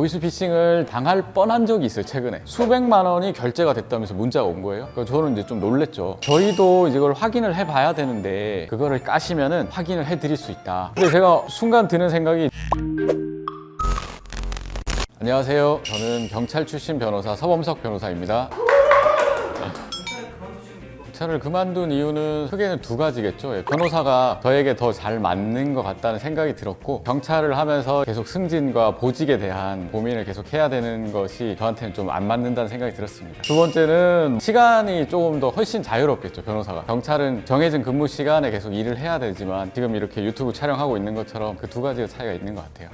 보이스피싱을 당할 뻔한 적이 있어요 최근에. 수백만 원이 결제가 됐다면서 문자가 온 거예요? 그래서 저는 이제 좀 놀랬죠. 저희도 이걸 확인을 해봐야 되는데 그거를 까시면은 확인을 해드릴 수 있다. 근데 제가 순간 드는 생각이 안녕하세요. 저는 경찰 출신 변호사 서범석 변호사입니다 경찰을 그만둔 이유는 크게는 두 가지겠죠. 예, 변호사가 저에게 더 잘 맞는 것 같다는 생각이 들었고 경찰을 하면서 계속 승진과 보직에 대한 고민을 계속 해야 되는 것이 저한테는 좀 안 맞는다는 생각이 들었습니다. 두 번째는 시간이 조금 더 훨씬 자유롭겠죠. 변호사가 경찰은 정해진 근무 시간에 계속 일을 해야 되지만 지금 이렇게 유튜브 촬영하고 있는 것처럼 그 두 가지의 차이가 있는 것 같아요.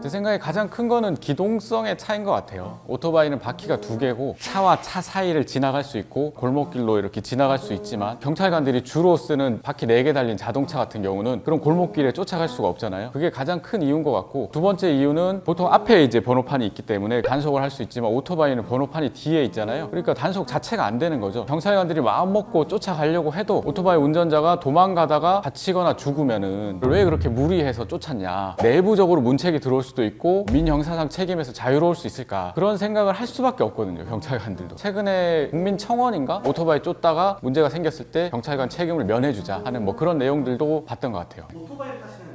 제 생각에 가장 큰 거는 기동성의 차이인 것 같아요. 오토바이는 바퀴가 두 개고 차와 차 사이를 지나갈 수 있고 골목길로 이렇게 지나갈 수 있지만 경찰관들이 주로 쓰는 바퀴 네 개 달린 자동차 같은 경우는 그런 골목길에 쫓아갈 수가 없잖아요. 그게 가장 큰 이유인 것 같고 두 번째 이유는 보통 앞에 이제 번호판이 있기 때문에 단속을 할 수 있지만 오토바이는 번호판이 뒤에 있잖아요. 그러니까 단속 자체가 안 되는 거죠. 경찰관들이 마음 먹고 쫓아가려고 해도 오토바이 운전자가 도망가다가 다치거나 죽으면은 왜 그렇게 무리해서 쫓았냐. 내부적으로 문책이 들어올 수도 있고 민형사상 책임에서 자유로울 수 있을까 그런 생각을 할 수밖에 없거든요 경찰관들도. 최근에 국민청원인가? 오토바이 쫓다가 문제가 생겼을 때 경찰관 책임을 면해주자 하는 뭐 그런 내용들도 봤던 것 같아요. 오토바이 타시는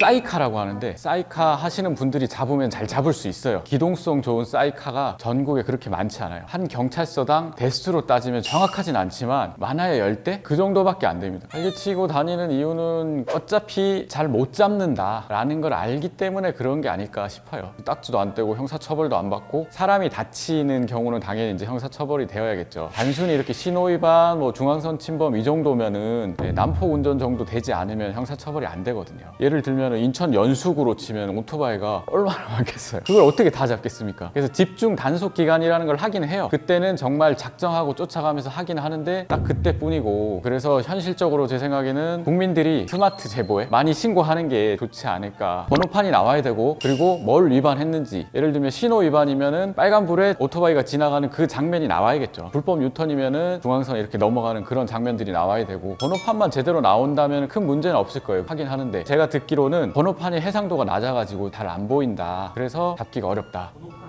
사이카라고 하는데 사이카 하시는 분들이 잡으면 잘 잡을 수 있어요. 기동성 좋은 사이카가 전국에 그렇게 많지 않아요. 한 경찰서당 대수로 따지면 정확하진 않지만 많아야 열대 그 정도밖에 안 됩니다. 달리치고 다니는 이유는 어차피 잘 못 잡는다 라는 걸 알기 때문에 그런 게 아닐까 싶어요. 딱지도 안 떼고 형사처벌도 안 받고 사람이 다치는 경우는 당연히 이제 형사처벌이 되어야겠죠. 단순히 이렇게 신호위반, 뭐 중앙선 침범 이 정도면은 네, 난폭 운전 정도 되지 않으면 형사처벌이 안 되거든요. 예를 들면 인천 연수구로 치면 오토바이가 얼마나 많겠어요. 그걸 어떻게 다 잡겠습니까? 그래서 집중 단속 기간이라는 걸 하긴 해요. 그때는 정말 작정하고 쫓아가면서 하긴 하는데 딱 그때뿐이고 그래서 현실적으로 제 생각에는 국민들이 스마트 제보에 많이 신고하는 게 좋지 않을까. 번호판이 나와야 되고 그리고 뭘 위반했는지 예를 들면 신호 위반이면은 빨간불에 오토바이가 지나가는 그 장면이 나와야겠죠. 불법 유턴이면은 중앙선 이렇게 넘어가는 그런 장면들이 나와야 되고 번호판만 제대로 나온다면 큰 문제는 없을 거예요. 하긴 하는데 제가 듣기로는 번호판이 해상도가 낮아가지고 잘 안 보인다. 그래서 잡기가 어렵다. 번호판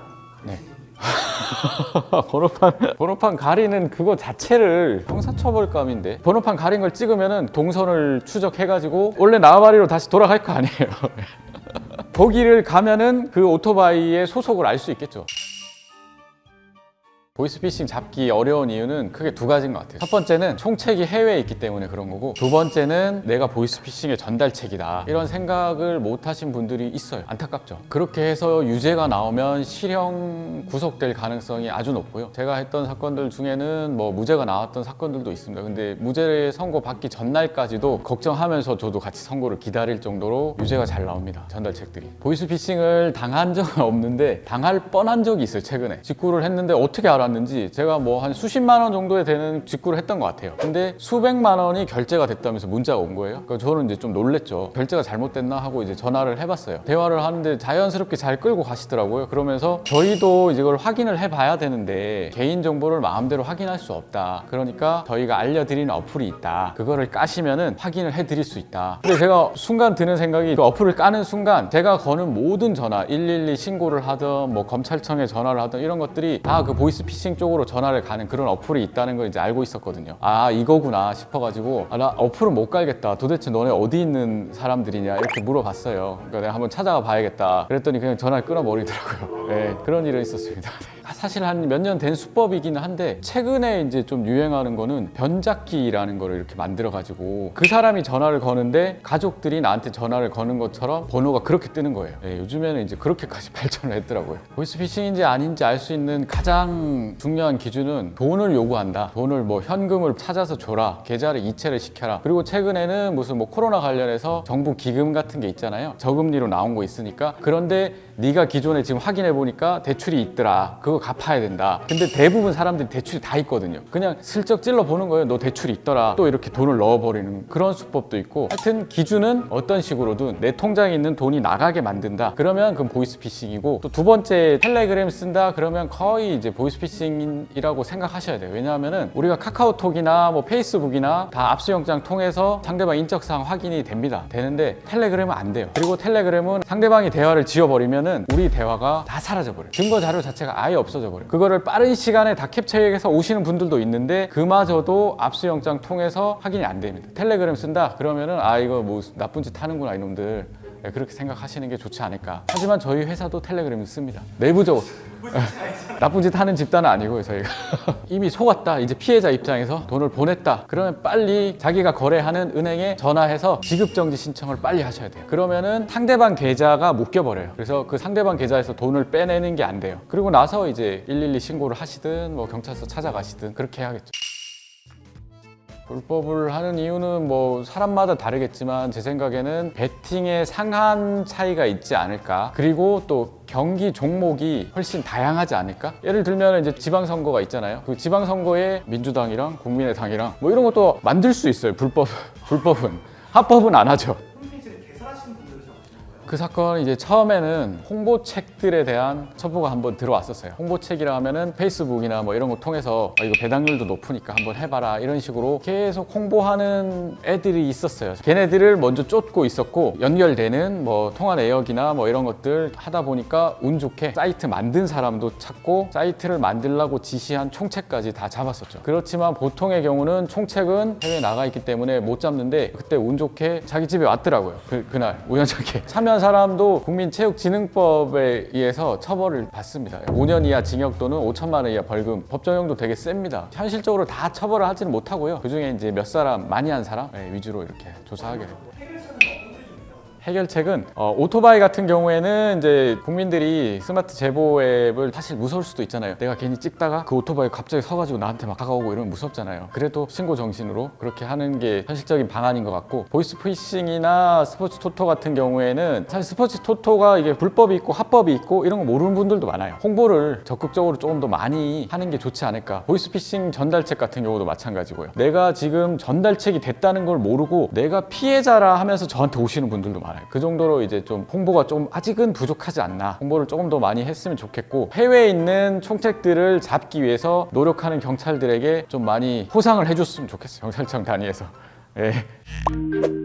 네. 번호판 번호판 가리는 그거 자체를 형사처벌감인데 번호판 가린 걸 찍으면은 동선을 추적해가지고 원래 나와바리로 다시 돌아갈 거 아니에요. 거기를 가면은 그 오토바이의 소속을 알 수 있겠죠. 보이스피싱 잡기 어려운 이유는 크게 두 가지인 것 같아요. 첫 번째는 총책이 해외에 있기 때문에 그런 거고, 두 번째는 내가 보이스피싱의 전달책이다. 이런 생각을 못 하신 분들이 있어요. 안타깝죠. 그렇게 해서 유죄가 나오면 실형 구속될 가능성이 아주 높고요. 제가 했던 사건들 중에는 뭐 무죄가 나왔던 사건들도 있습니다. 근데 무죄 선고 받기 전날까지도 걱정하면서 저도 같이 선고를 기다릴 정도로 유죄가 잘 나옵니다. 전달책들이. 보이스피싱을 당한 적은 없는데 당할 뻔한 적이 있어요. 최근에. 직구를 했는데 어떻게 알 았는지 제가 뭐 한 수십만 원 정도에 되는 직구를 했던 것 같아요. 근데 수백만 원이 결제가 됐다면서 문자가 온 거예요. 그래서 저는 이제 좀 놀랬죠. 결제가 잘못됐나 하고 이제 전화를 해봤어요. 대화를 하는데 자연스럽게 잘 끌고 가시더라고요. 그러면서 저희도 이걸 확인을 해봐야 되는데 개인 정보를 마음대로 확인할 수 없다. 그러니까 저희가 알려드리는 어플이 있다. 그거를 까시면은 확인을 해드릴 수 있다. 근데 제가 순간 드는 생각이 그 어플을 까는 순간 제가 거는 모든 전화 112 신고를 하든 뭐 검찰청에 전화를 하든 이런 것들이 다 그 보이스 피싱 쪽으로 전화를 가는 그런 어플이 있다는 걸 이제 알고 있었거든요. 아 이거구나 싶어가지고 아, 나 어플은 못 깔겠다. 도대체 너네 어디 있는 사람들이냐 이렇게 물어봤어요. 그러니까 내가 한번 찾아가 봐야겠다. 그랬더니 그냥 전화를 끊어버리더라고요. 네, 그런 일은 있었습니다. 아, 사실 한 몇 년 된 수법이긴 한데 최근에 이제 좀 유행하는 거는 변잡기라는 거를 이렇게 만들어 가지고 그 사람이 전화를 거는데 가족들이 나한테 전화를 거는 것처럼 번호가 그렇게 뜨는 거예요. 네, 요즘에는 이제 그렇게까지 발전을 했더라고요. 보이스피싱인지 아닌지 알 수 있는 가장 중요한 기준은 돈을 요구한다. 돈을 뭐 현금을 찾아서 줘라. 계좌를 이체를 시켜라. 그리고 최근에는 무슨 뭐 코로나 관련해서 정부 기금 같은 게 있잖아요. 저금리로 나온 거 있으니까 그런데 네가 기존에 지금 확인해 보니까 대출이 있더라. 그거 갚아야 된다. 근데 대부분 사람들이 대출이 다 있거든요. 그냥 슬쩍 찔러 보는 거예요. 너 대출이 있더라. 또 이렇게 돈을 넣어버리는 그런 수법도 있고. 하여튼 기준은 어떤 식으로든 내 통장에 있는 돈이 나가게 만든다. 그러면 그건 보이스피싱이고 또 두 번째 텔레그램 쓴다. 그러면 거의 이제 보이스피싱이라고 생각하셔야 돼요. 왜냐하면은 우리가 카카오톡이나 뭐 페이스북이나 다 압수영장 통해서 상대방 인적사항 확인이 됩니다. 되는데 텔레그램은 안 돼요. 그리고 텔레그램은 상대방이 대화를 지워버리면은 우리 대화가 다 사라져버려요. 증거 자료 자체가 아예 없어 져 버려요. 그거를 빠른 시간에 다 캡처해서 오시는 분들도 있는데 그마저도 압수영장 통해서 확인이 안 됩니다. 텔레그램 쓴다? 그러면은 아 이거 뭐 나쁜 짓 하는구나 이놈들. 네, 그렇게 생각하시는 게 좋지 않을까. 하지만 저희 회사도 텔레그램을 씁니다. 내부적으로. 나쁜 짓 하는 집단은 아니고요, 저희가. 이미 속았다. 이제 피해자 입장에서 돈을 보냈다. 그러면 빨리 자기가 거래하는 은행에 전화해서 지급정지 신청을 빨리 하셔야 돼요. 그러면은 상대방 계좌가 묶여버려요. 그래서 그 상대방 계좌에서 돈을 빼내는 게 안 돼요. 그리고 나서 이제 112 신고를 하시든 뭐 경찰서 찾아가시든 그렇게 해야겠죠. 불법을 하는 이유는 뭐 사람마다 다르겠지만 제 생각에는 베팅의 상한 차이가 있지 않을까? 그리고 또 경기 종목이 훨씬 다양하지 않을까? 예를 들면 이제 지방선거가 있잖아요. 그 지방선거에 민주당이랑 국민의당이랑 뭐 이런 것도 만들 수 있어요. 불법 불법은. 합법은 안 하죠 그 사건은 이제 처음에는 홍보책들에 대한 첩보가 한번 들어왔었어요. 홍보책이라 하면은 페이스북이나 뭐 이런 거 통해서 어, 이거 배당률도 높으니까 한번 해봐라 이런 식으로 계속 홍보하는 애들이 있었어요. 걔네들을 먼저 쫓고 있었고 연결되는 뭐 통화 내역이나 뭐 이런 것들 하다 보니까 운 좋게 사이트 만든 사람도 찾고 사이트를 만들라고 지시한 총책까지 다 잡았었죠. 그렇지만 보통의 경우는 총책은 해외 나가 있기 때문에 못 잡는데 그때 운 좋게 자기 집에 왔더라고요. 그, 그날 우연찮게 참여한 사람도 국민체육진흥법에 의해서 처벌을 받습니다. 5년 이하 징역 또는 5천만 원 이하 벌금 법정형도 되게 셉니다. 현실적으로 다 처벌을 하지는 못하고요. 그 중에 이제 몇 사람 많이 한 사람 예, 위주로 이렇게 조사하게 됩니다. 해결책은 어, 오토바이 같은 경우에는 이제 국민들이 스마트 제보 앱을 사실 무서울 수도 있잖아요. 내가 괜히 찍다가 그 오토바이 갑자기 서가지고 나한테 막 다가오고 이러면 무섭잖아요. 그래도 신고 정신으로 그렇게 하는 게 현실적인 방안인 것 같고 보이스 피싱이나 스포츠 토토 같은 경우에는 사실 스포츠 토토가 이게 불법이 있고 합법이 있고 이런 거 모르는 분들도 많아요. 홍보를 적극적으로 조금 더 많이 하는 게 좋지 않을까. 보이스 피싱 전달책 같은 경우도 마찬가지고요. 내가 지금 전달책이 됐다는 걸 모르고 내가 피해자라 하면서 저한테 오시는 분들도 많아요. 그 정도로 이제 좀 홍보가 좀 아직은 부족하지 않나. 홍보를 조금 더 많이 했으면 좋겠고 해외에 있는 총책들을 잡기 위해서 노력하는 경찰들에게 좀 많이 포상을 해줬으면 좋겠어요. 경찰청 단위에서. 예.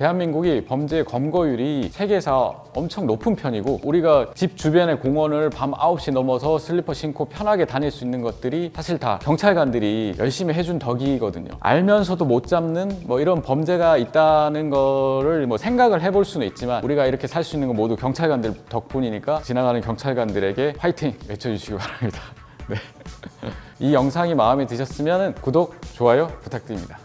대한민국이 범죄 검거율이 세계에서 엄청 높은 편이고 우리가 집 주변의 공원을 밤 9시 넘어서 슬리퍼 신고 편하게 다닐 수 있는 것들이 사실 다 경찰관들이 열심히 해준 덕이거든요. 알면서도 못 잡는 뭐 이런 범죄가 있다는 거를 뭐 생각을 해볼 수는 있지만 우리가 이렇게 살 수 있는 건 모두 경찰관들 덕분이니까 지나가는 경찰관들에게 화이팅 외쳐주시기 바랍니다. 네. 이 영상이 마음에 드셨으면 구독, 좋아요 부탁드립니다.